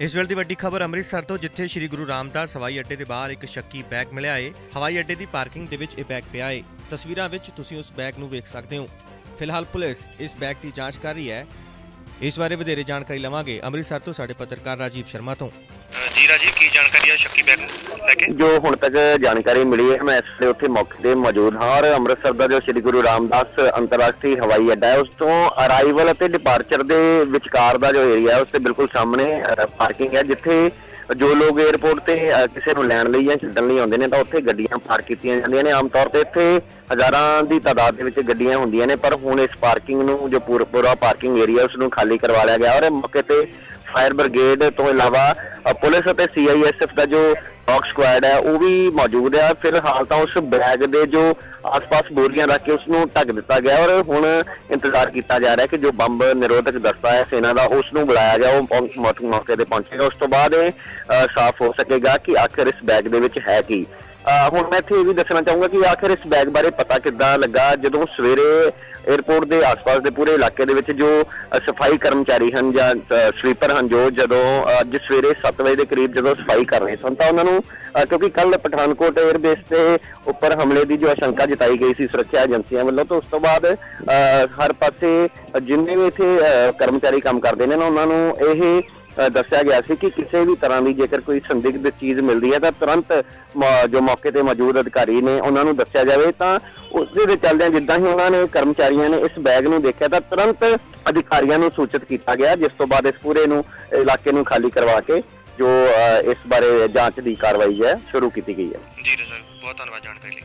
ਇਸ ਵੇਲੇ ਦੀ ਵੱਡੀ ਖਬਰ ਅੰਮ੍ਰਿਤਸਰ ਤੋਂ, ਜਿੱਥੇ ਸ੍ਰੀ ਗੁਰੂ ਰਾਮਦਾਸ ਹਵਾਈ ਅੱਡੇ ਦੇ ਬਾਹਰ ਇੱਕ ਸ਼ੱਕੀ ਬੈਗ ਮਿਲਿਆ ਏ। ਹਵਾਈ ਅੱਡੇ ਦੀ ਪਾਰਕਿੰਗ ਦੇ ਵਿੱਚ ਇਹ ਬੈਗ ਪਿਆ ਏ। ਤਸਵੀਰਾਂ ਵਿੱਚ ਤੁਸੀਂ ਉਸ ਬੈਗ ਨੂੰ ਵੇਖ ਸਕਦੇ ਹੋ। ਫਿਲਹਾਲ ਪੁਲਿਸ ਇਸ ਬੈਗ ਦੀ ਜਾਂਚ ਕਰ ਰਹੀ ਹੈ। ਇਸ ਬਾਰੇ ਵਧੇਰੇ ਜਾਣਕਾਰੀ ਲਵਾਂਗੇ। ਅੰਮ੍ਰਿਤਸਰ ਤੋਂ ਸਾਡੇ ਪੱਤਰਕਾਰ ਰਾਜੀਵ ਸ਼ਰਮਾ ਤੋਂ। ਜੀ ਰਾਜੀ ਕੀ ਜਾਣਕਾਰੀ ਹੈ ਸ਼ੱਕੀ ਬੈਗ ਲੈ ਕੇ? ਜੋ ਹੁਣ ਤੱਕ ਜਾਣਕਾਰੀ ਮਿਲੀ ਹੈ, ਮੈਂ ਇਸ ਵੇਲੇ ਉੱਥੇ ਮੌਕੇ ਤੇ ਮੌਜੂਦ ਹਾਂ ਔਰ ਅੰਮ੍ਰਿਤਸਰ ਦਾ ਜੋ ਸ੍ਰੀ ਗੁਰੂ ਰਾਮਦਾਸ ਅੰਤਰਰਾਸ਼ਟਰੀ ਹਵਾਈ ਅੱਡਾ ਹੈ, ਉਸ ਤੋਂ ਅਰਾਈਵਲ ਅਤੇ ਡਿਪਾਰਚਰ ਦੇ ਵਿਚਕਾਰ ਦਾ ਜੋ ਏਰੀਆ ਹੈ, ਉਸ ਦੇ ਬਿਲਕੁਲ ਸਾਹਮਣੇ ਪਾਰਕਿੰਗ ਹੈ, ਜਿੱਥੇ ਜੋ ਲੋਕ 에ਅਰਪੋਰਟ ਤੇ ਕਿਸੇ ਨੂੰ ਲੈਣ ਲਈ ਜਾਂ ਛੱਡਣ ਲਈ ਆਉਂਦੇ ਨੇ, ਤਾਂ ਉੱਥੇ ਗੱਡੀਆਂ ਪਾਰਕ ਕੀਤੀਆਂ ਜਾਂਦੀਆਂ ਨੇ। ਆਮ ਤੌਰ ਤੇ ਇੱਥੇ ਹਜ਼ਾਰਾਂ ਦੀ ਤਾਦਾਦ ਦੇ ਵਿੱਚ ਗੱਡੀਆਂ ਹੁੰਦੀਆਂ ਨੇ, ਪਰ ਹੁਣ ਇਸ ਪਾਰਕਿੰਗ ਨੂੰ, ਜੋ ਪੂਰਾ ਪੂਰਾ ਪਾਰਕਿੰਗ ਏਰੀਆ ਉਸ ਨੂੰ ਖਾਲੀ ਕਰਵਾ ਲਿਆ ਗਿਆ ਔਰ ਮੌਕੇ ਤੇ ਫਾਇਰ ਬ੍ਰਿਗੇਡ ਤੋਂ ਇਲਾਵਾ ਪੁਲਿਸ ਅਤੇ ਸੀਆਈਐਸਐਫ ਦਾ ਜੋ ਡੌਗ ਸਕੁਐਡ ਹੈ ਉਹ ਵੀ ਮੌਜੂਦ ਹੈ। ਫਿਲਹਾਲ ਤਾਂ ਉਸ ਬੈਗ ਦੇ ਜੋ ਆਸ-ਪਾਸ ਬੋਰੀਆਂ ਰੱਖ ਕੇ ਉਸ ਨੂੰ ਢੱਕ ਦਿੱਤਾ ਗਿਆ ਔਰ ਹੁਣ ਇੰਤਜ਼ਾਰ ਕੀਤਾ ਜਾ ਰਿਹਾ ਹੈ ਕਿ ਜੋ ਬੰਬ ਨਿਰੋਧਕ ਦਸਤਾ ਹੈ ਸੈਨਾ ਦਾ ਉਸ ਨੂੰ ਬੁਲਾਇਆ ਜਾ ਉਹ ਮੌਕੇ ਤੇ ਪਹੁੰਚੇਗਾ। ਉਸ ਤੋਂ ਬਾਅਦ ਇਹ ਅ, ਸਾਫ਼ ਹੋ ਸਕੇਗਾ ਕਿ ਆਖਿਰ ਇਸ ਬੈਗ ਦੇ ਵਿੱਚ ਹੈ ਕੀ। ਹੁਣ ਮੈਂ ਇੱਥੇ ਇਹ ਵੀ ਦੱਸਣਾ ਚਾਹੂੰਗਾ ਕਿ ਆਖਿਰ ਇਸ ਬੈਗ ਬਾਰੇ ਪਤਾ ਕਿੱਦਾਂ ਲੱਗਾ? ਜਦੋਂ ਸਵੇਰੇ 에ਅਰਪੋਰਟ ਦੇ ਆਸ-ਪਾਸ ਦੇ ਪੂਰੇ ਇਲਾਕੇ ਦੇ ਵਿੱਚ ਜੋ ਸਫ਼ਾਈ ਕਰਮਚਾਰੀ ਹਨ ਜਾਂ ਸਵੀਪਰ ਹਨ ਜੋ ਜਦੋਂ ਅੱਜ ਸਵੇਰੇ 7 ਵਜੇ ਦੇ ਕਰੀਬ ਜਦੋਂ ਸਫ਼ਾਈ ਕਰ ਰਹੇ ਸਨ ਤਾਂ ਉਹਨਾਂ ਨੂੰ ਕਿਉਂਕਿ ਕੱਲ ਪਠਾਨਕੋਟ 에ਅਰਬੇਸ ਤੇ ਉੱਪਰ ਹਮਲੇ ਦੀ ਜੋ ਆਸ਼ੰਕਾ ਜਤਾਈ ਗਈ ਸੀ ਸੁਰੱਖਿਆ ਏਜੰਸੀਆਂ ਵੱਲੋਂ ਤਾਂ ਉਸ ਤੋਂ ਬਾਅਦ ਅ, ਹਰ ਪਾਸੇ ਜਿੰਨੇ ਵੀ ਇੱਥੇ ਅ, ਕਰਮਚਾਰੀ ਕੰਮ ਕਰਦੇ ਨੇ ਨਾ ਉਹਨਾਂ ਨੂੰ ਇਹ ਦੱਸਿਆ ਗਿਆ ਸੀ ਕਿ ਕਿਸੇ ਵੀ ਤਰ੍ਹਾਂ ਦੀ ਜੇਕਰ ਕੋਈ ਸੰਦਿਗਧ ਚੀਜ਼ ਮਿਲਦੀ ਹੈ, ਤਾਂ ਤੁਰੰਤ ਜੋ ਮੌਕੇ ਤੇ ਮੌਜੂਦ ਅਧਿਕਾਰੀ ਨੇ ਉਹਨਾਂ ਨੂੰ ਦੱਸਿਆ ਜਾਵੇ, ਤਾਂ ਉਸ ਦੇ ਚੱਲਦਿਆਂ ਜਿੱਦਾਂ ਹੀ ਉਹਨਾਂ ਨੇ ਕਰਮਚਾਰੀਆਂ ਨੇ ਇਸ ਬੈਗ ਨੂੰ ਦੇਖਿਆ, ਤਾਂ ਤੁਰੰਤ ਅਧਿਕਾਰੀਆਂ ਨੂੰ ਸੂਚਿਤ ਕੀਤਾ ਗਿਆ, ਜਿਸ ਤੋਂ ਬਾਅਦ ਇਸ ਪੂਰੇ ਨੂੰ, ਇਲਾਕੇ ਨੂੰ ਖਾਲੀ ਕਰਵਾ ਕੇ ਜੋ ਇਸ ਬਾਰੇ ਜਾਂਚ ਦੀ ਕਾਰਵਾਈ ਹੈ, ਸ਼ੁਰੂ ਕੀਤੀ ਗਈ ਹੈ। ਜੀ ਰਾਜੀ ਬਹੁਤ ਧੰਨਵਾਦ ਜਾਣਕਾਰੀ ਲਈ।